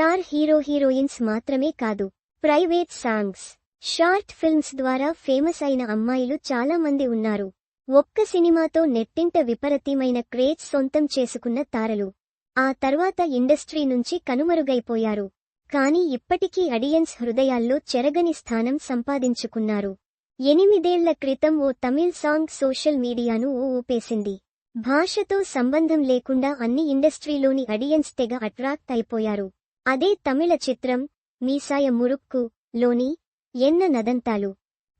Star hero heroines మాత్రమే కాదు private songs short films ద్వారా ఫేమస్ అయిన అమ్మాయిలు చాలా మంది ఉన్నారు. ఒక్క సినిమాతో నెట్టింట విపరీతమైన క్రేజ్ సొంతం చేసుకున్న తారలు. ఆ తర్వాత ఇండస్ట్రీ నుంచి కనుమరుగైపోయారు. కానీ ఇప్పటికీ అడియన్స్ హృదయాల్లో చెరగని స్థానం సంపాదించుకున్నారు. ఎనిమిదేళ్ళ క్రితం ఓ తమిళ్ సాంగ్ సోషల్ మీడియాను ఓ ఊపేసింది. భాషతో సంబంధం లేకుండా అన్ని ఇండస్ట్రీలోని అడియన్స్ తెగ అట్రాక్ట్ అయిపోయారు. అదే తమిళ చిత్రం మీసాయ మురుక్కు లోని ఎన్న నదంతాలు.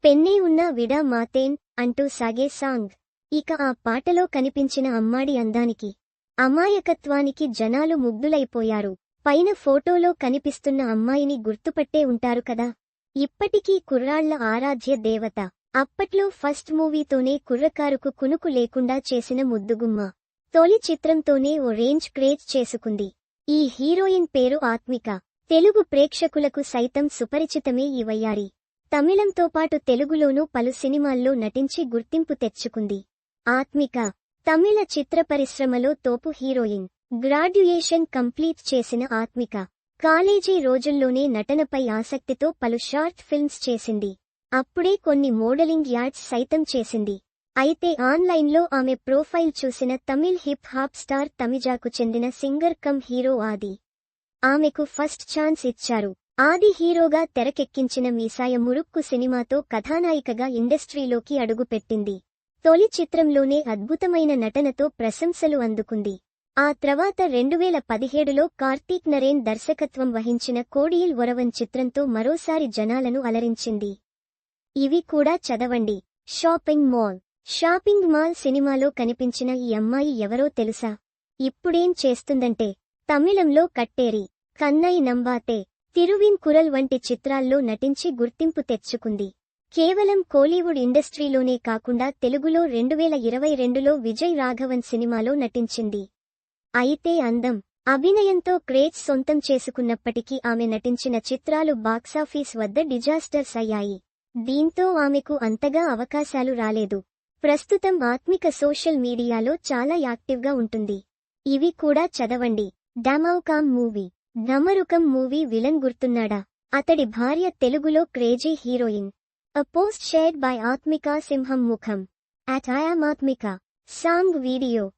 పెన్నే ఉన్న విడా మాతేన్ అంటూ సాగే సాంగ్. ఇక ఆ పాటలో కనిపించిన అమ్మాడి అందానికి అమాయకత్వానికి జనాలు ముగ్ధులైపోయారు. పైన ఫోటోలో కనిపిస్తున్న అమ్మాయిని గుర్తుపట్టే ఉంటారు కదా. ఇప్పటికీ కుర్రాళ్ళ ఆరాధ్య దేవత. అప్పట్లో ఫస్ట్ మూవీతోనే కుర్రకారుకు కునుకు లేకుండా చేసిన ముద్దుగుమ్మ. తొలి చిత్రంతోనే ఓ రేంజ్ క్రేజ్ చేసుకుంది. ఈ హీరోయిన్ పేరు ఆత్మిక. తెలుగు ప్రేక్షకులకు సైతం సుపరిచితమే ఈ వయ్యారి. తమిళంతో పాటు తెలుగులోనూ పలు సినిమాల్లో నటించి గుర్తింపు తెచ్చుకుంది. ఆత్మిక. తమిళ చిత్ర పరిశ్రమలో తోపు హీరోయిన్. గ్రాడ్యుయేషన్ కంప్లీట్ చేసిన ఆత్మిక. కాలేజీ రోజుల్లోనే నటనపై ఆసక్తితో పలు షార్ట్ ఫిల్మ్స్ చేసింది. అప్పుడే కొన్ని మోడలింగ్ యాడ్స్ సైతం చేసింది. అయితే ఆన్లైన్లో ఆమె ప్రొఫైల్ చూసిన తమిళ్ హిప్ హాప్ స్టార్ తమిజాకు చెందిన సింగర్ కమ్ హీరో ఆది. ఆమెకు ఫస్ట్ ఛాన్స్ ఇచ్చారు. ఆది హీరోగా తెరకెక్కించిన మీసాయ మురుక్కు సినిమాతో కథానాయికగా ఇండస్ట్రీలోకి అడుగుపెట్టింది. తొలి చిత్రంలోనే అద్భుతమైన నటనతో ప్రశంసలు అందుకుంది. ఆ తర్వాత రెండువేల పదిహేడులో కార్తీక్ నరేన్ దర్శకత్వం వహించిన కోడియిల్ ఒరవన్ చిత్రంతో మరోసారి జనాలను అలరించింది. ఇవి కూడా చదవండి. Shopping mall. షాపింగ్ మాల్ సినిమాలో కనిపించిన ఈ అమ్మాయి ఎవరో తెలుసా? ఇప్పుడేం చేస్తుందంటే తమిళంలో కట్టేరి కన్నై నంబాతే తిరువిన్ కురల్ వంటి చిత్రాల్లో నటించి గుర్తింపు తెచ్చుకుంది. కేవలం కోలీవుడ్ ఇండస్ట్రీలోనే కాకుండా తెలుగులో రెండువేల ఇరవై రెండులో విజయ్ రాఘవన్ సినిమాలో నటించింది. అయితే అందం అభినయంతో క్రేజ్ సొంతం చేసుకున్నప్పటికీ ఆమె నటించిన చిత్రాలు బాక్సాఫీస్ వద్ద డిజాస్టర్స్ అయ్యాయి. దీంతో ఆమెకు అంతగా అవకాశాలు రాలేదు. ప్రస్తుతం ఆత్మిక సోషల్ మీడియాలో చాలా యాక్టివ్గా ఉంటుంది. ఇవి కూడా చదవండి. డమౌకామ్ మూవీ. ఢమరుకం మూవీ విలన్ గుర్తున్నాడా? అతడి భార్య తెలుగులో crazy heroine. A post shared by Atmika సింహం ముఖం. అట్ ఆత్మిక. Song video.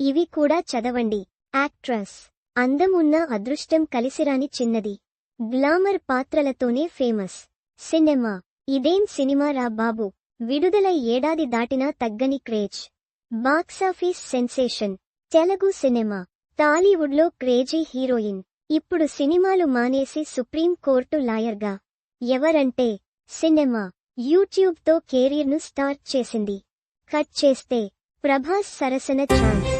ఇవి కూడా చదవండి. యాక్ట్రస్. అందం ఉన్న అదృష్టం కలిసిరాని చిన్నది. గ్లామర్ పాత్రలతోనే ఫేమస్. సినిమా. ఇదేం సినిమా రా బాబు? విడుదలై ఏడాది దాటినా తగ్గని craze. Box office sensation. Telugu cinema. టాలీవుడ్లో క్రేజీ హీరోయిన్. ఇప్పుడు సినిమాలు మానేసి సుప్రీం కోర్టు లాయర్గా. ఎవరంటే సినిమా. యూట్యూబ్తో కెరీర్ను స్టార్ట్ చేసింది. కట్ చేస్తే ప్రభాస్ సరసన ఛాన్స్.